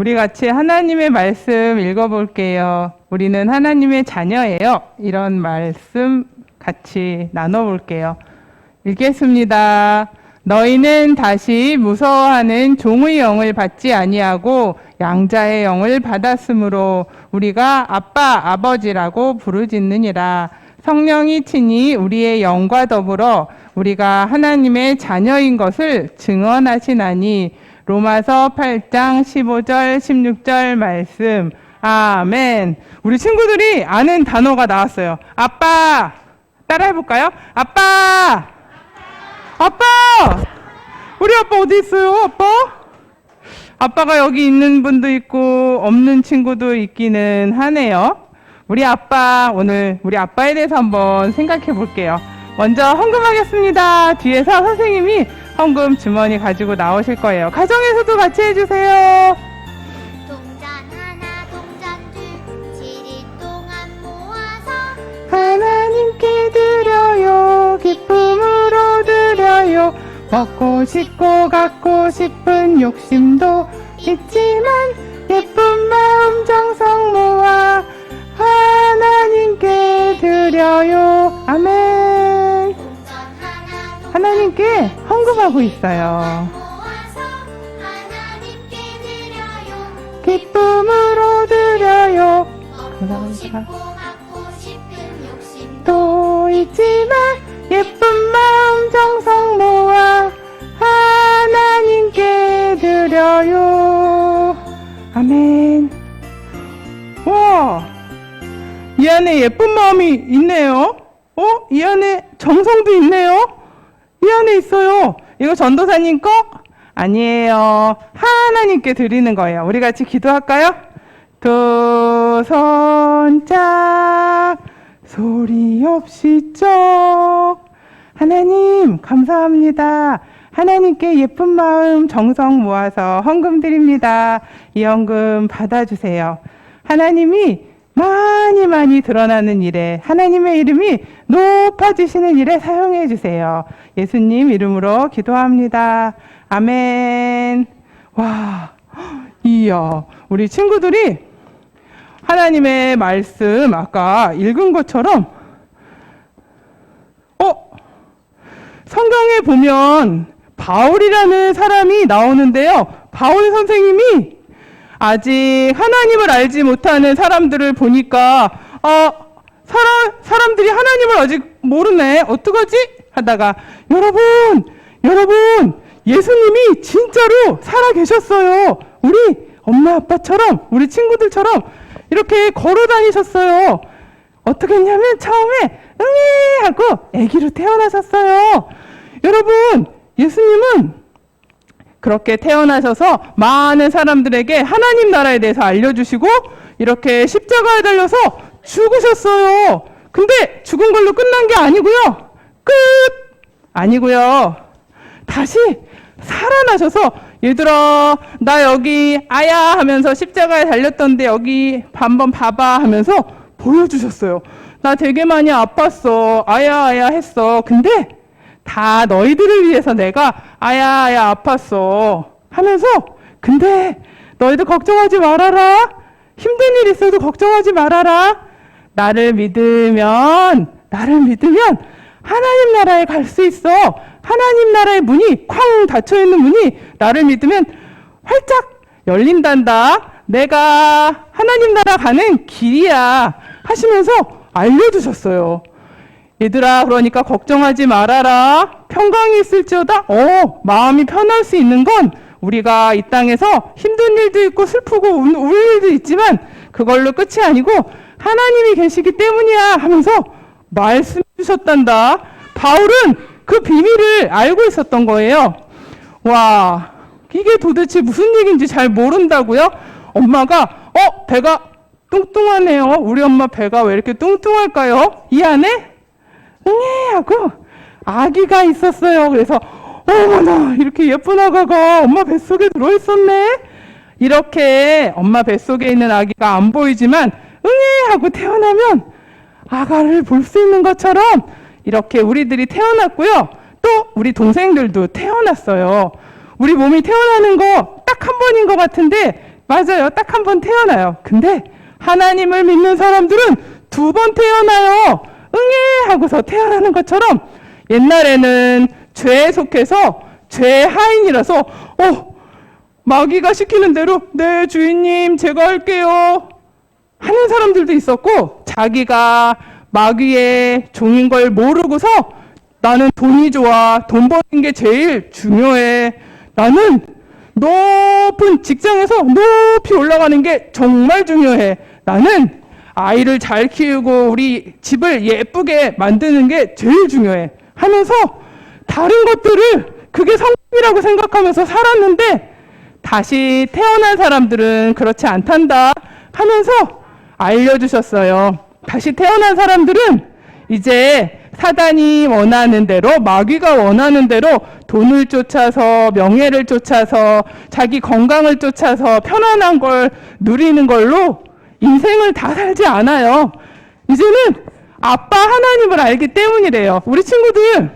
우리 같이 하나님의 말씀 읽어볼게요. 우리는 하나님의 자녀예요. 이런 말씀 같이 나눠볼게요. 읽겠습니다. 너희는 다시 무서워하는 종의 영을 받지 아니하고 양자의 영을 받았으므로 우리가 아빠 아버지라고 부르짖느니라. 성령이 친히 우리의 영과 더불어 우리가 하나님의 자녀인 것을 증언하시나니 로마서 8장 15절 16절 말씀. 아멘. 우리 친구들이 아는 단어가 나왔어요. 아빠. 따라해 볼까요? 아빠. 아빠! 우리 아빠 어디 있어요, 아빠? 아빠가 여기 있는 분도 있고, 없는 친구도 있기는 하네요. 우리 아빠, 오늘 우리 아빠에 대해서 한번 생각해 볼게요. 먼저 헌금하겠습니다. 뒤에서 선생님이 헌금 주머니 가지고 나오실 거예요. 가정에서도 같이 해주세요. 동전 하나 동전 둘 칠일 동안 모아서 하나님께 드려요. 기쁨으로 드려요. 먹고 싶고 갖고 싶은 욕심도 있지만 예쁜 마음 정성 모아 하나님께 드려요. 아멘. 동전 하나 동전 하나님께 헌금하고 있어요 기쁨으로 드려요 욕심도 또 있지만 예쁜 마음 정성 모아 하나님께 드려요. 아멘. 와, 이 안에 예쁜 마음이 있네요. 어? 이 안에 정성도 있네요. 이 안에 있어요. 이거 전도사님 거? 아니에요. 하나님께 드리는 거예요. 우리 같이 기도할까요? 두 손짝 소리 없이 쩍 하나님 감사합니다. 하나님께 예쁜 마음 정성 모아서 헌금 드립니다. 이 헌금 받아주세요. 하나님이 많이 많이 드러나는 일에 하나님의 이름이 높아지시는 일에 사용해 주세요. 예수님 이름으로 기도합니다. 아멘. 와, 이야, 우리 친구들이 하나님의 말씀 아까 읽은 것처럼 어 성경에 보면 바울이라는 사람이 나오는데요. 바울 선생님이 아직 하나님을 알지 못하는 사람들을 보니까 어 사람 사람들이 하나님을 아직 모르네. 어떡하지? 하다가 여러분, 여러분 예수님이 진짜로 살아 계셨어요. 우리 엄마 아빠처럼 우리 친구들처럼 이렇게 걸어 다니셨어요. 어떻게 했냐면 처음에 응애 하고 아기로 태어나셨어요. 여러분, 예수님은 그렇게 태어나셔서 많은 사람들에게 하나님 나라에 대해서 알려주시고 이렇게 십자가에 달려서 죽으셨어요. 근데 죽은 걸로 끝난 게 아니고요. 끝! 아니고요. 다시 살아나셔서 얘들아 나 여기 아야 하면서 십자가에 달렸던데 여기 한번 봐봐 하면서 보여주셨어요. 나 되게 많이 아팠어. 아야 아야 했어. 근데 다 너희들을 위해서 내가 아야 아야 아팠어 하면서 근데 너희들 걱정하지 말아라. 힘든 일 있어도 걱정하지 말아라. 나를 믿으면 나를 믿으면 하나님 나라에 갈 수 있어. 하나님 나라의 문이 쾅 닫혀 있는 문이 나를 믿으면 활짝 열린단다. 내가 하나님 나라 가는 길이야. 하시면서 알려주셨어요. 얘들아, 그러니까 걱정하지 말아라. 평강이 있을지어다. 어, 마음이 편할 수 있는 건 우리가 이 땅에서 힘든 일도 있고 슬프고 울, 울 일도 있지만 그걸로 끝이 아니고 하나님이 계시기 때문이야 하면서 말씀해 주셨단다. 바울은 그 비밀을 알고 있었던 거예요. 와, 이게 도대체 무슨 얘기인지 잘 모른다고요? 엄마가, 어, 배가 뚱뚱하네요. 우리 엄마 배가 왜 이렇게 뚱뚱할까요? 이 안에? 응애! 하고 아기가 있었어요. 그래서, 어머나, 이렇게 예쁜 아가가 엄마 뱃속에 들어있었네? 이렇게 엄마 뱃속에 있는 아기가 안 보이지만, 응애! 하고 태어나면 아가를 볼 수 있는 것처럼 이렇게 우리들이 태어났고요. 또 우리 동생들도 태어났어요. 우리 몸이 태어나는 거 딱 한 번인 것 같은데 맞아요. 딱 한 번 태어나요. 근데 하나님을 믿는 사람들은 두 번 태어나요. 응애 하고서 태어나는 것처럼 옛날에는 죄에 속해서 죄 하인이라서 어 마귀가 시키는 대로 네 주인님 제가 할게요 하는 사람들도 있었고 자기가 마귀의 종인 걸 모르고서 나는 돈이 좋아 돈 버는 게 제일 중요해 나는 높은 직장에서 높이 올라가는 게 정말 중요해 나는 아이를 잘 키우고 우리 집을 예쁘게 만드는 게 제일 중요해 하면서 다른 것들을 그게 성공이라고 생각하면서 살았는데 다시 태어난 사람들은 그렇지 않단다 하면서 알려주셨어요. 다시 태어난 사람들은 이제 사단이 원하는 대로 마귀가 원하는 대로 돈을 쫓아서 명예를 쫓아서 자기 건강을 쫓아서 편안한 걸 누리는 걸로 인생을 다 살지 않아요. 이제는 아빠 하나님을 알기 때문이래요. 우리 친구들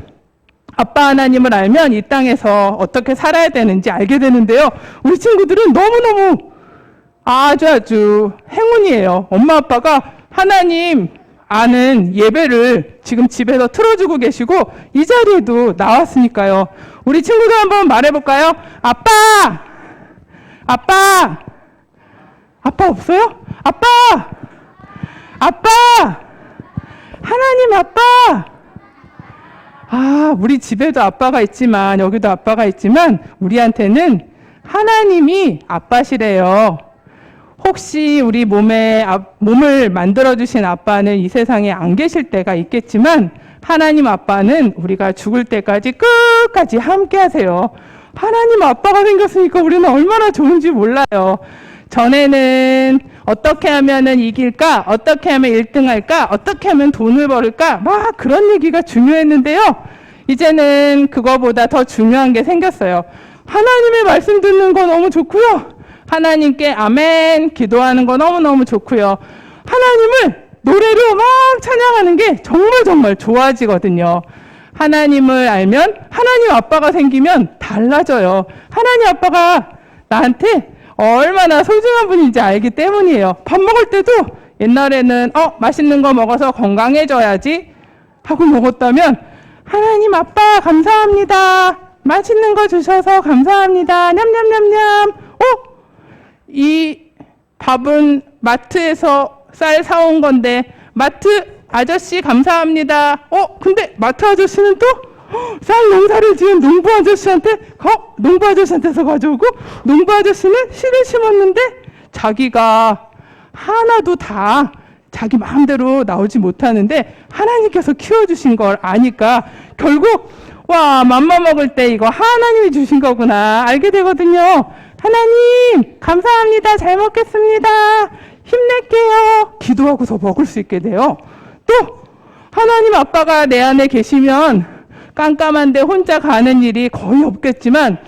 아빠 하나님을 알면 이 땅에서 어떻게 살아야 되는지 알게 되는데요. 우리 친구들은 너무너무 아주 아주 행운이에요. 엄마 아빠가 하나님 아는 예배를 지금 집에서 틀어주고 계시고 이 자리에도 나왔으니까요. 우리 친구들 한번 말해볼까요? 아빠! 아빠! 아빠 없어요? 아빠! 아빠! 하나님 아빠! 아, 우리 집에도 아빠가 있지만, 여기도 아빠가 있지만, 우리한테는 하나님이 아빠시래요. 혹시 우리 몸에, 아- 몸을 만들어주신 아빠는 이 세상에 안 계실 때가 있겠지만, 하나님 아빠는 우리가 죽을 때까지 끝까지 함께 하세요. 하나님 아빠가 생겼으니까 우리는 얼마나 좋은지 몰라요. 전에는 어떻게 하면은 이길까? 어떻게 하면 1등 할까? 어떻게 하면 돈을 벌을까? 막 그런 얘기가 중요했는데요. 이제는 그거보다 더 중요한 게 생겼어요. 하나님의 말씀 듣는 거 너무 좋고요. 하나님께 아멘 기도하는 거 너무너무 좋고요. 하나님을 노래로 막 찬양하는 게 정말 정말 좋아지거든요. 하나님을 알면 하나님 아빠가 생기면 달라져요. 하나님 아빠가 나한테 얼마나 소중한 분인지 알기 때문이에요. 밥 먹을 때도 옛날에는 어 맛있는 거 먹어서 건강해져야지 하고 먹었다면 하나님 아빠 감사합니다. 맛있는 거 주셔서 감사합니다. 냠냠냠냠. 어? 이 밥은 마트에서 쌀 사온 건데 마트 아저씨 감사합니다. 어? 근데 마트 아저씨는 또 쌀 농사를 지은 농부 아저씨한테 어? 농부 아저씨한테서 가져오고 농부 아저씨는 씨를 심었는데 자기가 하나도 다 자기 마음대로 나오지 못하는데 하나님께서 키워주신 걸 아니까 결국 와 맘마 먹을 때 이거 하나님이 주신 거구나 알게 되거든요. 하나님 감사합니다. 잘 먹겠습니다. 힘낼게요. 기도하고서 먹을 수 있게 돼요. 또 하나님 아빠가 내 안에 계시면 깜깜한데 혼자 가는 일이 거의 없겠지만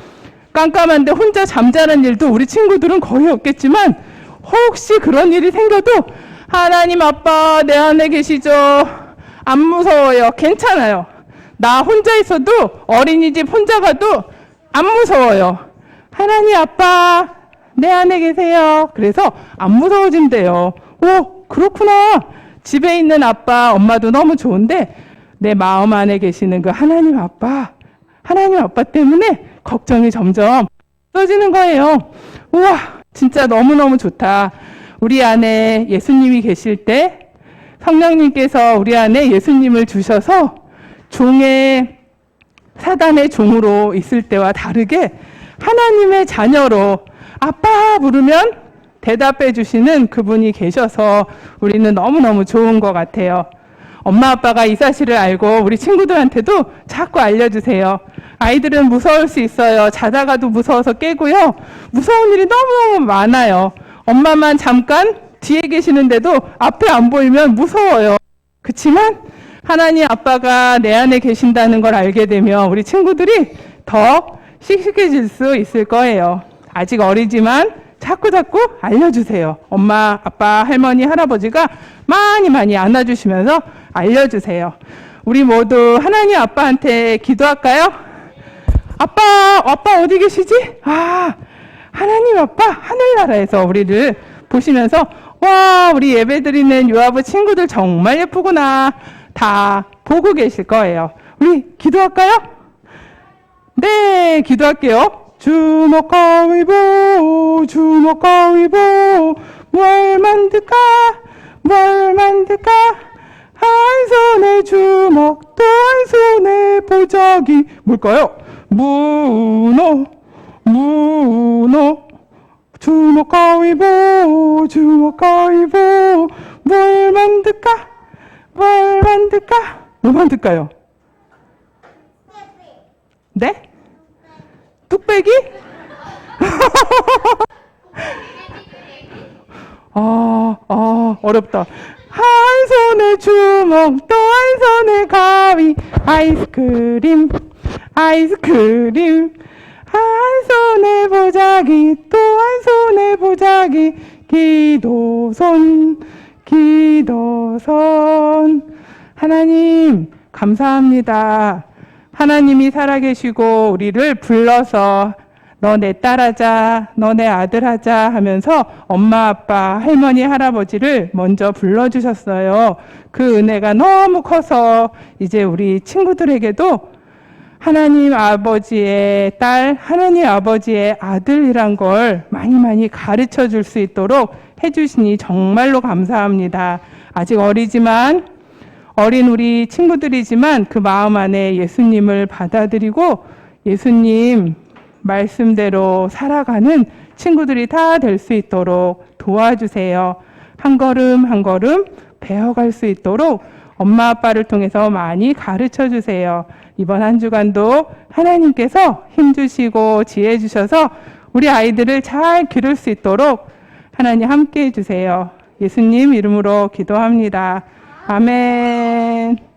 깜깜한데 혼자 잠자는 일도 우리 친구들은 거의 없겠지만 혹시 그런 일이 생겨도 하나님 아빠 내 안에 계시죠. 안 무서워요. 괜찮아요. 나 혼자 있어도 어린이집 혼자 가도 안 무서워요. 하나님 아빠 내 안에 계세요. 그래서 안 무서워진대요. 오 그렇구나. 집에 있는 아빠 엄마도 너무 좋은데 내 마음 안에 계시는 그 하나님 아빠 하나님 아빠 때문에 걱정이 점점 써지는 거예요. 우와 진짜 너무너무 좋다. 우리 안에 예수님이 계실 때 성령님께서 우리 안에 예수님을 주셔서 종의 사단의 종으로 있을 때와 다르게 하나님의 자녀로 아빠 부르면 대답해 주시는 그분이 계셔서 우리는 너무너무 좋은 것 같아요. 엄마 아빠가 이 사실을 알고 우리 친구들한테도 자꾸 알려주세요. 아이들은 무서울 수 있어요. 자다가도 무서워서 깨고요. 무서운 일이 너무너무 많아요. 엄마만 잠깐 뒤에 계시는데도 앞에 안 보이면 무서워요. 그렇지만 하나님 아빠가 내 안에 계신다는 걸 알게 되면 우리 친구들이 더 씩씩해질 수 있을 거예요. 아직 어리지만 자꾸 자꾸 알려주세요. 엄마, 아빠, 할머니, 할아버지가 많이 많이 안아주시면서 알려주세요. 우리 모두 하나님 아빠한테 기도할까요? 아빠, 아빠 어디 계시지? 아, 하나님 아빠 하늘나라에서 우리를 보시면서 와 우리 예배 드리는 유아부 친구들 정말 예쁘구나 다 보고 계실 거예요. 우리 기도할까요? 네, 기도할게요. 주먹 가위보, 주먹 가위보, 뭘 만들까, 뭘 만들까, 한 손에 주먹, 손에 보자기, 뭘까요? 문어, 문어, 주먹 가위보, 주먹 가위보, 뭘 만들까, 뭘 만들까, 뭐 만들까요? 네? 뚝배기? 아, 아, 어렵다. 한 손에 주먹, 또 한 손에 가위, 아이스크림, 아이스크림. 한 손에 보자기, 또 한 손에 보자기, 기도손, 기도손. 하나님, 감사합니다. 하나님이 살아계시고 우리를 불러서 너 내 딸하자, 너 내 아들하자 하면서 엄마, 아빠, 할머니, 할아버지를 먼저 불러주셨어요. 그 은혜가 너무 커서 이제 우리 친구들에게도 하나님 아버지의 딸, 하나님 아버지의 아들이란 걸 많이 많이 가르쳐 줄 수 있도록 해주시니 정말로 감사합니다. 아직 어리지만 어린 우리 친구들이지만 그 마음 안에 예수님을 받아들이고 예수님 말씀대로 살아가는 친구들이 다 될 수 있도록 도와주세요. 한 걸음 한 걸음 배워갈 수 있도록 엄마 아빠를 통해서 많이 가르쳐 주세요. 이번 한 주간도 하나님께서 힘 주시고 지혜 주셔서 우리 아이들을 잘 기를 수 있도록 하나님 함께 해 주세요. 예수님 이름으로 기도합니다. 아멘.